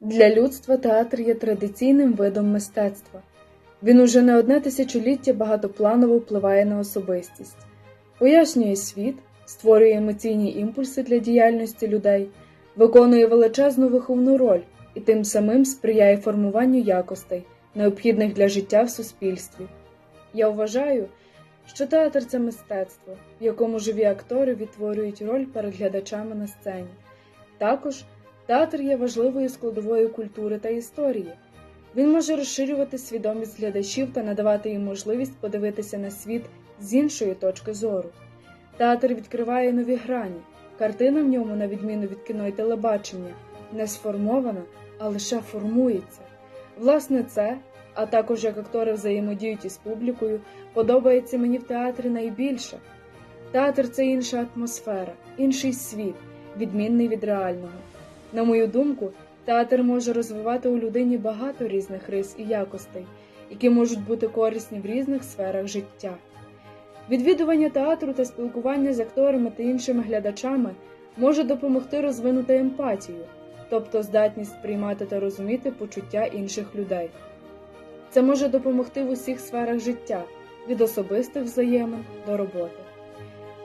Для людства театр є традиційним видом мистецтва. Він уже не одне тисячоліття багатопланово впливає на особистість, пояснює світ, створює емоційні імпульси для діяльності людей, виконує величезну виховну роль і тим самим сприяє формуванню якостей, необхідних для життя в суспільстві. Я вважаю, що театр це мистецтво, в якому живі актори відтворюють роль перед глядачами на сцені. Також театр є важливою складовою культури та історії. Він може розширювати свідомість глядачів та надавати їм можливість подивитися на світ з іншої точки зору. Театр відкриває нові грані, картина в ньому, на відміну від кіно і телебачення, не сформована, а лише формується. Власне, це, а також як актори взаємодіють із публікою, подобається мені в театрі найбільше. Театр це інша атмосфера, інший світ, відмінний від реального. На мою думку, театр може розвивати у людині багато різних рис і якостей, які можуть бути корисні в різних сферах життя. Відвідування театру та спілкування з акторами та іншими глядачами може допомогти розвинути емпатію, тобто здатність сприймати та розуміти почуття інших людей. Це може допомогти в усіх сферах життя, від особистих взаємин до роботи.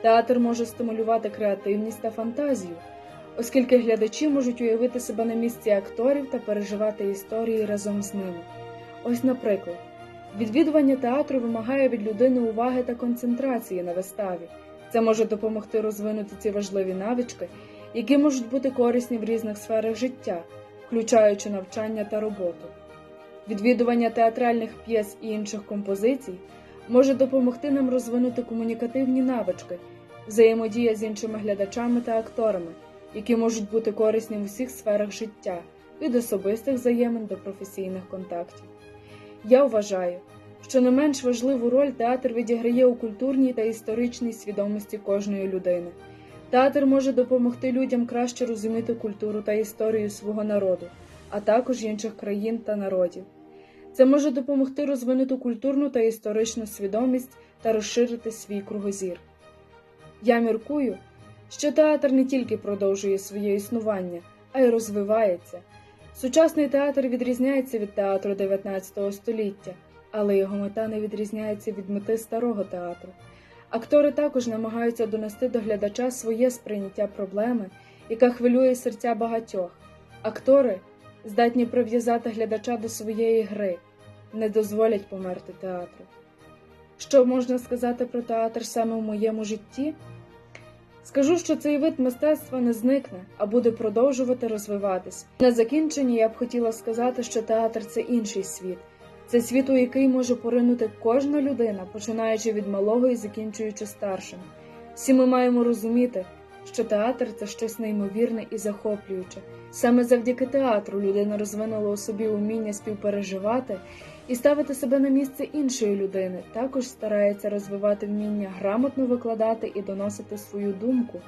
Театр може стимулювати креативність та фантазію, оскільки глядачі можуть уявити себе на місці акторів та переживати історії разом з ними. Ось, наприклад, відвідування театру вимагає від людини уваги та концентрації на виставі. Це може допомогти розвинути ці важливі навички, які можуть бути корисні в різних сферах життя, включаючи навчання та роботу. Відвідування театральних п'єс і інших композицій може допомогти нам розвинути комунікативні навички, взаємодія з іншими глядачами та акторами, які можуть бути корисні в усіх сферах життя, від особистих взаємин до професійних контактів. Я вважаю, що не менш важливу роль театр відіграє у культурній та історичній свідомості кожної людини. Театр може допомогти людям краще розуміти культуру та історію свого народу, а також інших країн та народів. Це може допомогти розвинути культурну та історичну свідомість та розширити свій кругозір. Я міркую, що театр не тільки продовжує своє існування, а й розвивається. Сучасний театр відрізняється від театру 19 століття, але його мета не відрізняється від мети старого театру. Актори також намагаються донести до глядача своє сприйняття проблеми, яка хвилює серця багатьох. Актори здатні прив'язати глядача до своєї гри, не дозволять померти театру. Що можна сказати про театр саме в моєму житті? Скажу, що цей вид мистецтва не зникне, а буде продовжувати розвиватись. На закінченні я б хотіла сказати, що театр це інший світ, це світ, у який може поринути кожна людина, починаючи від малого і закінчуючи старшим. Всі ми маємо розуміти, що театр це щось неймовірне і захоплююче. Саме завдяки театру людина розвинула у собі уміння співпереживати і ставити себе на місце іншої людини, також старається розвивати вміння грамотно викладати і доносити свою думку,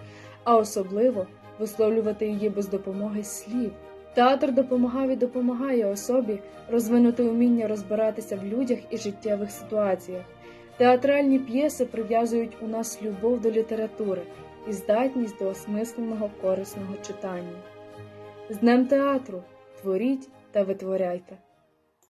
а особливо висловлювати її без допомоги слів. Театр допомагав і допомагає особі розвинути уміння розбиратися в людях і життєвих ситуаціях. Театральні п'єси прив'язують у нас любов до літератури і здатність до осмисленого корисного читання. З Днем театру творіть та витворяйте!